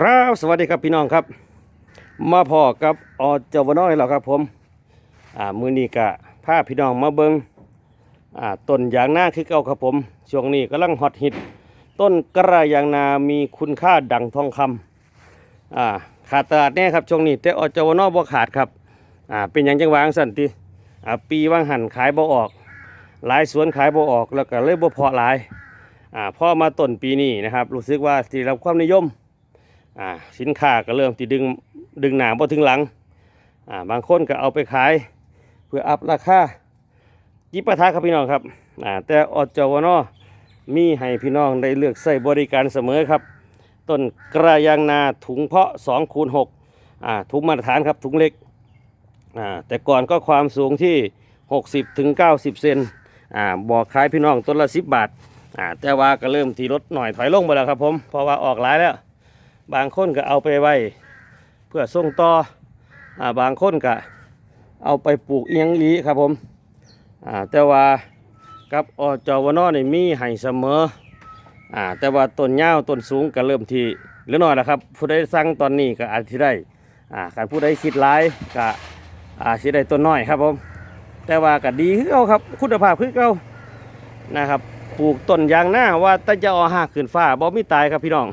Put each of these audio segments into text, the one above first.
ครับสวัสดีครับพี่น้องครับ มาพอกับอจวน้อยแล้วครับผมอ่ามือนี้กะพาพี่น้องมาเบิงอ่าต้นยางนาคือเก่าครับผมช่วงนี้กำลังฮอตฮิตต้นกระยางนามีคุณค่าดังทองคำอ่าขาดตลาดแน่ครับช่วงนี้แต่อจวนอบ่ขาดครับอ่าเป็นอย่างจังหวะจั่งสันติอ่าปีว่างหันขายบ่ออก หลายสวนขายบ่ออกแล้วก็เลยบ่พอหลายอ่าพอมาต้นปีนี้นะครับรู้สึกว่าที่รับความนิยม อ่าสินค้าก็เริ่มที่ดึงดึงหนาบ่ถึงหลังอ่าบางคนก็เอาไปขาย เพื่ออัพราคาจิปาทะครับพี่น้องครับอ่าแต่อจวนมีให้พี่น้องได้เลือกใส่บริการเสมอครับ ต้นกระยางนาถุงเพาะ2คูณ6อ่าถุงมาตรฐานครับถุงเล็กอ่าแต่ก่อนก็ความสูงที่ 60ถึง90 เซนอ่าบอกขายพี่น้องต้นละ 10 บาทอ่าแต่ว่าก็เริ่มที่ลดหน่อยถอยลงไปแล้วครับผมเพราะว่าออกหลายแล้ว บางคนก็เอาไปไว้ เพื่อส่งต่ออ่าบางคนก็เอาไปปลูกเอียงลีครับผมอ่าแต่ว่ากับอจวนอนี่มีให้เสมออ่าแต่ว่าต้นยาต้นสูงก็เริ่มที่เหลือน้อยแล้วครับผู้ใดสั่งตอนนี้ก็อาจจะได้อ่าการผู้ใดคิดหลายก็อาจจะได้ต้นน้อยครับผมแต่ว่าก็ดีคือเก่าครับคุณภาพคือเก่านะครับปลูกต้นยางหน้าว่าแตจะเอาหักขึ้นฟ้าบ่มีตายครับพี่น้อง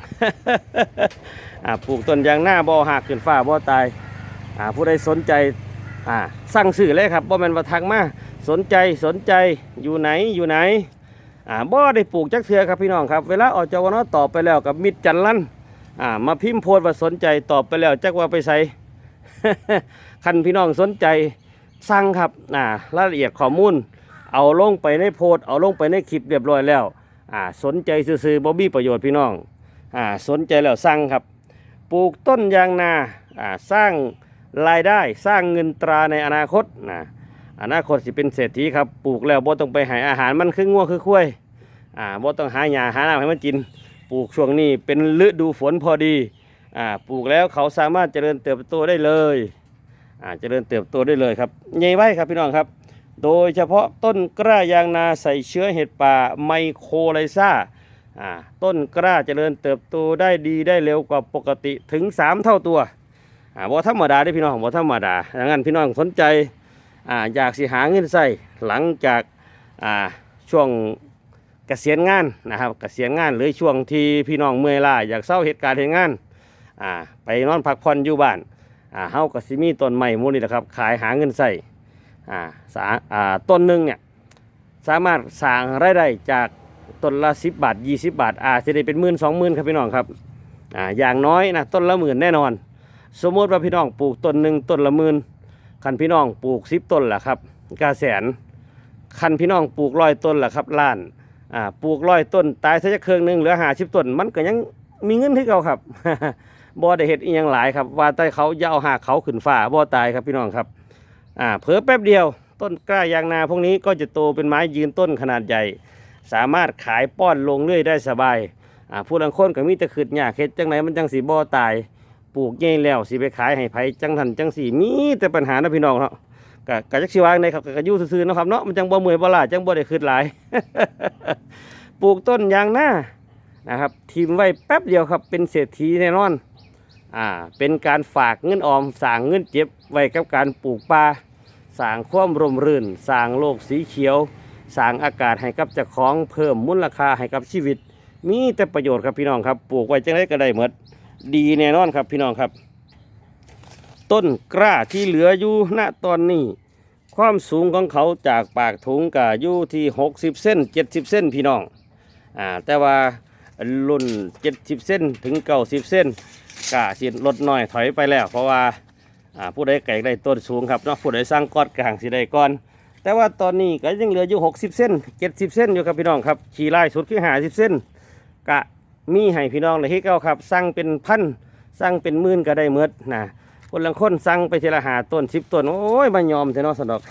อ่าปลูกต้นยางหน้าบ่เอาหักขึ้นฟ้าบ่ตาย อ่าผู้ใดสนใจอ่าสั่งซื้อเลยครับบ่แม่นว่าทักมาสนใจสนใจอยู่ไหนอยู่ไหนอ่าบ่ได้ปลูกจักเทือครับพี่น้องครับ เวลาออกจากวนตอบไปแล้วกับมิดจันลันอ่ามาพิมพ์โพสต์ว่าสนใจตอบไปแล้วจักว่าไปใส่คันพี่น้องสนใจสั่งครับอ่ารายละเอียดข้อมูล เอาลงไปในโพสเอาลงไปในคลิปเรียบร้อยแล้วอ่าสนใจซื้อๆบ่มีประโยชน์พี่น้องอ่าสนใจแล้วสั่งครับ ปลูกต้นยางนาอ่าสร้างรายได้สร้างเงินตราในอนาคตนะอนาคตสิเป็นเศรษฐีครับปลูกแล้วบ่ต้องไปหาอาหารมันคืองัวคือคุ้ยอ่าบ่ต้องหาหญ้าหาน้ำให้มันกิน ปลูกช่วงนี้เป็นฤดูฝนพอดีอ่าปลูกแล้วเขาสามารถเจริญเติบโตได้เลยอ่าเจริญเติบโตได้เลยครับใหญ่ไว้ครับพี่น้องครับ โดยเฉพาะต้นกล้ายางนาใส่เชื้อเห็ดป่าไมโครไลซาอ่าต้นกล้าเจริญเติบโตได้ดีได้เร็วกว่าปกติถึง 3 เท่าตัวบ่ธรรมดาได้พี่น้องบ่ธรรมดาดังนั้นพี่น้องสนใจออยากสิหาเงินใส่หลังจากาช่วงเกษียณงานนะครับเกษียณงานหรือช่วงที่พี่น้องเมื่อยล้าอยากเศร้าเหตุการณ์เหตุงานาไปนอนพักผ่อนอยู่บ้านเฮาก็สิมีต้นไม้หมูนี่แหละครับขายหาเงินใส่ อ่าสาอ่าต้นหนึ่งเนี่ยสามารถสร้างรายได้จากต้นละ10บาท20บาทอาจจะได้เป็นหมื่นสองหมื่นครับพี่น้องครับอ่าอย่างน้อยนะต้นละหมื่นแน่นอน สมมติว่าพี่น้องปลูกต้นหนึ่งต้นละหมื่นคันพี่น้องปลูกสิบต้นล่ะครับกาแสนคันพี่น้องปลูกร้อยต้นล่ะครับล้านอ่าปลูกร้อยต้นตายซะจะเครื่องหนึ่งเหลือหาสิบต้น มันก็ยังมีเงินที่เก่าครับบ่ได้เห็ดอีหยังหลายครับ ว่าแต่เขาจะเอาหาเขาขึ้นฟ้าบ่ตายครับพี่น้องครับ อ่าเผลอแป๊บเดียว ต้นกล้ายางนาพวกนี้ก็จะโตเป็นไม้ยืนต้นขนาดใหญ่ สามารถขายป้อนลงเรื่อยได้สบายอ่าผู้ลังคนก็มีแต่ขึ้นยากเฮ็ดจังไหนมันจังสีบ่ตายปลูกใหญ่แล้วสิไปขายให้ไผจังทันจังสีมีแต่ปัญหานะพี่น้องเนาะก็ก็จักสิว่าในครับก็ก็อยู่ซื่อๆนะครับเนาะมันจังบ่เมื่อยบ่ล้าจังบ่ได้ขึ้นหลาย ปลูกต้นยางนานะครับทิมไว้แป๊บเดียวครับเป็นเศรษฐีแน่นอน อ่าเป็นการฝากเงินออมสร้างเงินเจ็บไว้กับการปลูกป่าสร้างความร่มรื่นสร้างโลกสีเขียวสร้างอากาศให้กับเจ้าของเพิ่มมูลค่าให้กับชีวิต มีแต่ประโยชน์ครับพี่น้องครับปลูกไว้จังไดก็ได้หมดดีแน่นอนครับพี่น้องครับ ต้นกล้าที่เหลืออยู่ณตอนนี้ ความสูงของเขาจากปากถุงก็อยู่ที่ 60 เส้น 70 เส้นพี่น้องอ่าแต่ว่ารุ่น 70 เส้นถึง 90 เส้น กาสิลดน้อยถอยไปแล้ว เพราะว่าผู้ใดไก่ได้ต้นสูงครับเนาะผู้ใดสร้างก้อนกลางสิได้ก้อน แต่ว่าตอนนี้ก็ยังเหลืออยู่ 60 เส้น 70 เส้นอยู่ครับพี่น้องครับขี่ไล่สุดคือ50เส้นกะมีให้พี่น้องเลยที่เก้าครับสั่งเป็นพันสั่งเป็นหมื่นก็ได้เมดนะคนละคนสั่งไปทีละหาต้นสิบต้นโอ้ยมายอมเถอะเนาะสนอก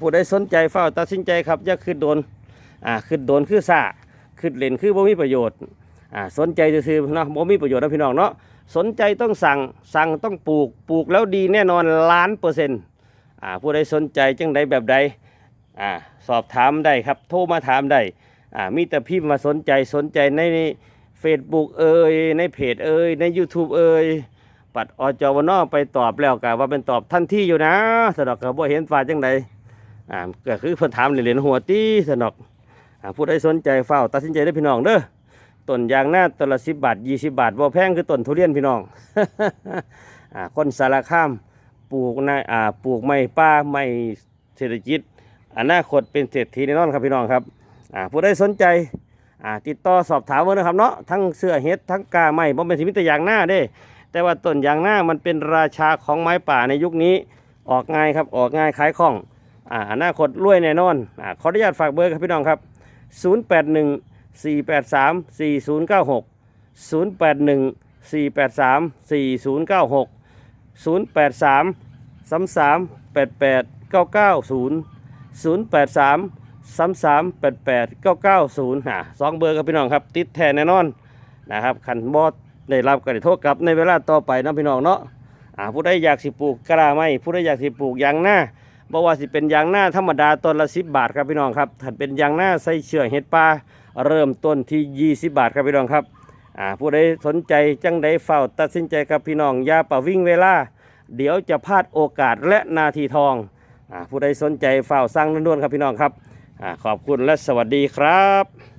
ผู้ใดสนใจเฝ้าตัดสินใจครับอย่าขึ้นโดนอ่าขึ้นโดนคือซาขึ้นเล่นคือบ่มีประโยชน์ อ่าสนใจจะซื้อเนาะบ่มีประโยชน์นะพี่น้องเนาะสนใจต้องสั่งสั่งต้องปลูกปลูกแล้วดีแน่นอนล้านเปอร์เซ็นต์อ่าผู้ใดสนใจจังใดแบบใดอ่าสอบถามได้ครับโทรมาถามได้อ่ามีแต่พิมพ์มาสนใจสนใจใน Facebook เอ่ยในเพจเอ่ยใน YouTube เอ่ยปัดอจวนอไปตอบแล้วกะว่าเป็นตอบทันที่อยู่นะสนอกก็บ่เห็นฟ้าจังใดอ่าก็คือเพิ่นถามเหรียญหัวตีสนอกอ่าผู้ใดสนใจเฝ้าตัดสินใจได้พี่น้องเด้อ ต้นยางหน้าต้นละ10บบาท20บาทบ่แพงคือต้นทุเรียนพี่น้องอ่าคนสารคามปลูกในอ่าปลูกไม้ป่าไม้เศรษฐกิจอนาคตเป็นเศรษฐีแน่นอนครับพี่น้องครับอ่าผู้ใดสนใจอ่าติดต่อสอบถามมานะครับเนาะทั้งเสื้อเฮ็ดทั้งกาไม้บ่เป็นสิมิตยางหน้าเด้ แต่ว่าต้นยางหน้ามันเป็นราชาของไม้ป่าในยุคนี้ออกง่ายครับออกง่ายขายคล่องอ่าอนาคตรวยแน่นอนอ่าขออนุญาตฝากเบอร์ครับพี่น้องครับ 081 483 4096 081 483 4096 083 33 88 990 083 33 88 990อ่าสองเบอร์ครับพี่น้องครับ ติดแทนแน่นอนนะครับขันบอสได้รับก็ได้โทษกลับในเวลาต่อไปนะพี่น้องเนาะอ่าผู้ใดอยากสิปลูกกระไม้ผู้ใดอยากสิปลูกยางหน้าบ่ว่าสิเป็นยางหน้าธรรมดาต้นละ10บบาทครับพี่น้องครับถ้าเป็นยางหน้าใส่เชื่อเห็ดปลา เริ่มต้นที่ 20 บาทครับพี่น้องครับอ่าผู้ใดสนใจจังใดเฝ้าตัดสินใจครับพี่น้องอย่าประวิ่งเวลา เดี๋ยวจะพลาดโอกาสและนาทีทองอาผู้ใดสนใจเฝ้าสร้างด่วนๆครับพี่น้องครับอาขอบคุณและสวัสดีครับ